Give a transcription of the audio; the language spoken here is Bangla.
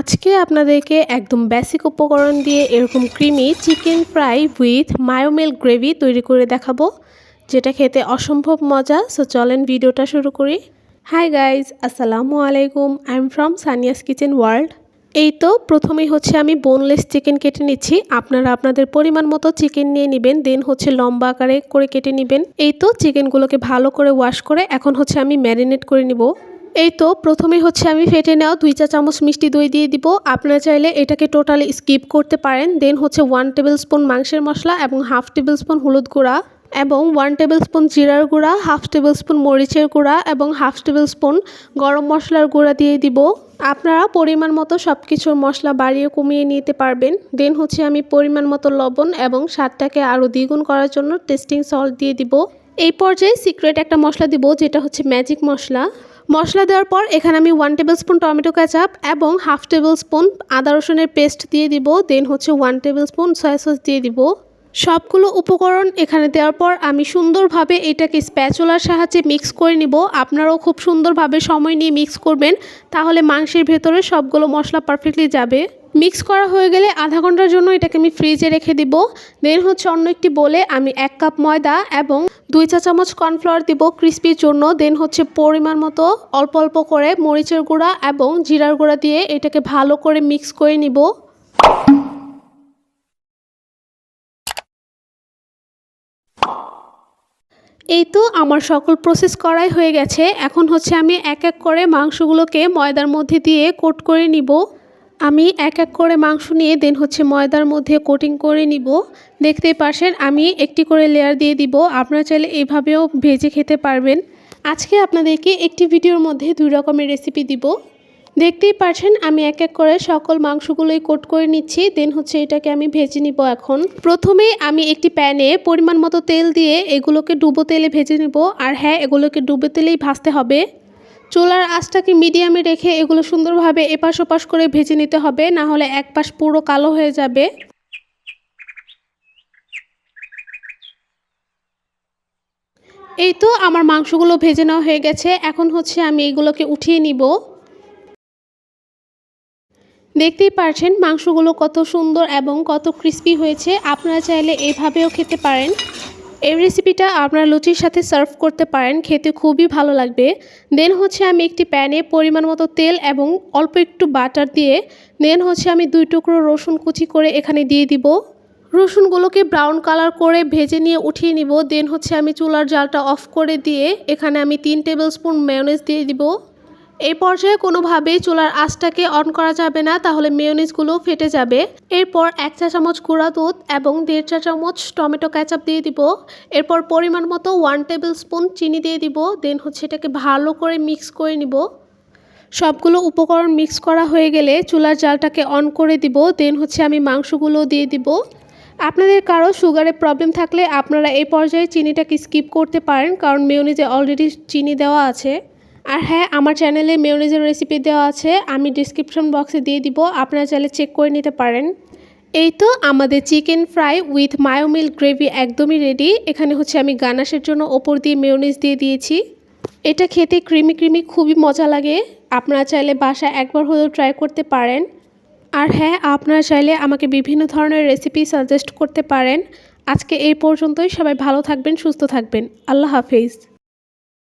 আজকে আপনাদেরকে একদম বেসিক উপকরণ দিয়ে এরকম ক্রিমি চিকেন ফ্রাই উইথ মায়োমেল গ্রেভি তৈরি করে দেখাবো, যেটা খেতে অসম্ভব মজা। সো চলেন ভিডিওটা শুরু করি। হাই গাইজ আসসালামু আলাইকুম। I am from Sania's kitchen world এই তো, প্রথমেই হচ্ছে আমি বোনলেস চিকেন কেটে নিচ্ছি। আপনারা আপনাদের পরিমাণ মতো চিকেন নিয়ে নেবেন দেন হচ্ছে লম্বা আকারে করে কেটে নেবেন। এই তো চিকেনগুলোকে ভালো করে ওয়াশ করে এখন হচ্ছে আমি ম্যারিনেট করে নিব। এই তো, প্রথমে হচ্ছে আমি ফেটে নেওয়া দুই চা চামচ মিষ্টি দই দিয়ে দিব। আপনারা চাইলে এটাকে টোটালি স্কিপ করতে পারেন। দেন হচ্ছে ওয়ান টেবিল স্পুন মাংসের মশলা এবং হাফ টেবিল স্পুন হলুদ গুঁড়া এবং ওয়ান টেবিল স্পুন জিরার গুঁড়া হাফ টেবিল স্পুন মরিচের গুঁড়া এবং হাফ টেবিল স্পুন গরম মশলার গুঁড়া দিয়ে দিব। আপনারা পরিমাণ মতো সব কিছুর মশলা বাড়িয়ে কমিয়ে নিতে পারবেন। দেন হচ্ছে আমি পরিমাণ মতো লবণ এবং স্বাদটাকে আরও দ্বিগুণ করার জন্য টেস্টিং সল্ট দিয়ে দিব। এই পর্যায়ে সিক্রেট একটা মশলা দিব, যেটা হচ্ছে ম্যাজিক মশলা। মশলা দেওয়ার পর এখানে আমি one tablespoon tomato ketchup এবং হাফ টেবিল স্পুন আদা রসুনের পেস্ট দিয়ে দিব দেন হচ্ছে one tablespoon soya sauce দিয়ে দিব। সবগুলো উপকরণ এখানে দেওয়ার পর আমি সুন্দরভাবে এটাকে স্প্যাচুলার সাহায্যে মিক্স করে নিব। আপনারাও খুব সুন্দরভাবে সময় নিয়ে মিক্স করবেন, তাহলে মাংসের ভেতরে সবগুলো মশলা পারফেক্টলি যাবে। মিক্স করা হয়ে গেলে আধা ঘণ্টার জন্য এটাকে আমি ফ্রিজে রেখে দিব। দেন হচ্ছে অন্য একটি বলে আমি এক কাপ ময়দা এবং দুই চা চামচ কর্নফ্লাওয়ার দিব ক্রিস্পির জন্য। দেন হচ্ছে পরিমাণ মতো অল্প অল্প করে মরিচের গুঁড়া এবং জিরার গুঁড়া দিয়ে এটাকে ভালো করে মিক্স করে নিব। এই তো আমার সকল প্রসেস করাই হয়ে গেছে। এখন হচ্ছে আমি এক এক করে মাংসগুলোকে ময়দার মধ্যে দিয়ে কোট করে নিব। আমি এক এক করে মাংস নিয়ে দেন হচ্ছে ময়দার মধ্যে কোটিং করে নিব। দেখতেই পারছেন, আমি একটি করে লেয়ার দিয়ে দিব। আপনারা চাইলে এইভাবেও ভেজে খেতে পারবেন। আজকে আপনাদেরকে একটি ভিডিওর মধ্যে দুই রকমের রেসিপি দিব। দেখতেই পারছেন, আমি এক এক করে সকল মাংসগুলোই কোট করে নিচ্ছি। দেন হচ্ছে এটাকে আমি ভেজে নিব এখন। প্রথমেই আমি একটি প্যানে পরিমাণ মতো তেল দিয়ে এগুলোকে ডুবো তেলে ভেজে নিব। আর হ্যাঁ এগুলোকে ডুবো তেলেই ভাজতে হবে। চুলার আঁচটাকে মিডিয়ামে রেখে এগুলো সুন্দরভাবে এপাশ ওপাশ করে ভেজে নিতে হবে, না হলে এক পাশ পুরো কালো হয়ে যাবে। এই তো আমার মাংসগুলো ভেজে নেওয়া হয়ে গেছে, এখন হচ্ছে আমি এগুলোকে উঠিয়ে নিব। দেখতেই পারছেন মাংসগুলো কত সুন্দর এবং কত ক্রিস্পি হয়েছে, আপনারা চাইলে এভাবেও খেতে পারেন। এই রেসিপিটা আপনারা লুচির সাথে সার্ভ করতে পারেন, খেতে খুবই ভালো লাগবে। দেন হচ্ছে আমি একটি প্যানে পরিমাণ মতো তেল এবং অল্প একটু বাটার দিয়ে দেন হচ্ছে আমি দুই টুকরো রসুন কুচি করে এখানে দিয়ে দিব। রসুনগুলোকে ব্রাউন কালার করে ভেজে নিয়ে উঠিয়ে নিব দেন হচ্ছে আমি চুলার জালটা অফ করে দিয়ে এখানে আমি তিন টেবিল স্পুন মেয়নেজ দিয়ে দিব। এই পর্যায়ে কোনোভাবেই চুলার আঁচটাকে অন করা যাবে না, তাহলে মেয়নিজগুলো ফেটে যাবে। এরপর এক চা চামচ গুঁড়া দুধ এবং দেড় চা চামচ টমেটো ক্যাচাপ দিয়ে দিব। এরপর পরিমাণ মতো ওয়ান টেবিল স্পুন চিনি দিয়ে দিব। দেন হচ্ছে এটাকে ভালো করে মিক্স করে নিব। সবগুলো উপকরণ মিক্স করা হয়ে গেলে চুলার জালটাকে অন করে দিব। দেন হচ্ছে আমি মাংসগুলো দিয়ে দিব। আপনাদের কারও সুগারের প্রবলেম থাকলে আপনারা এই পর্যায়ে চিনিটাকে স্কিপ করতে পারেন, কারণ মেয়নিজে অলরেডি চিনি দেওয়া আছে। আর হ্যাঁ আমার চ্যানেলে মেয়নিজের রেসিপি দেওয়া আছে, আমি ডিসক্রিপশন বক্সে দিয়ে দিব, আপনারা চাইলে চেক করে নিতে পারেন। এই তো আমাদের চিকেন ফ্রাই উইথ মায়োমিল গ্রেভি একদমই রেডি এখানে হচ্ছে আমি গানাশের জন্য ওপর দিয়ে মেয়নিজ দিয়ে দিয়েছি। এটা খেতে ক্রিমি ক্রিমি খুবই মজা লাগে, আপনারা চাইলে বাসায় একবার হলেও ট্রাই করতে পারেন। আর হ্যাঁ আপনারা চাইলে আমাকে বিভিন্ন ধরনের রেসিপি সাজেস্ট করতে পারেন। আজকে এই পর্যন্তই, সবাই ভালো থাকবেন, সুস্থ থাকবেন, আল্লাহ হাফিজ।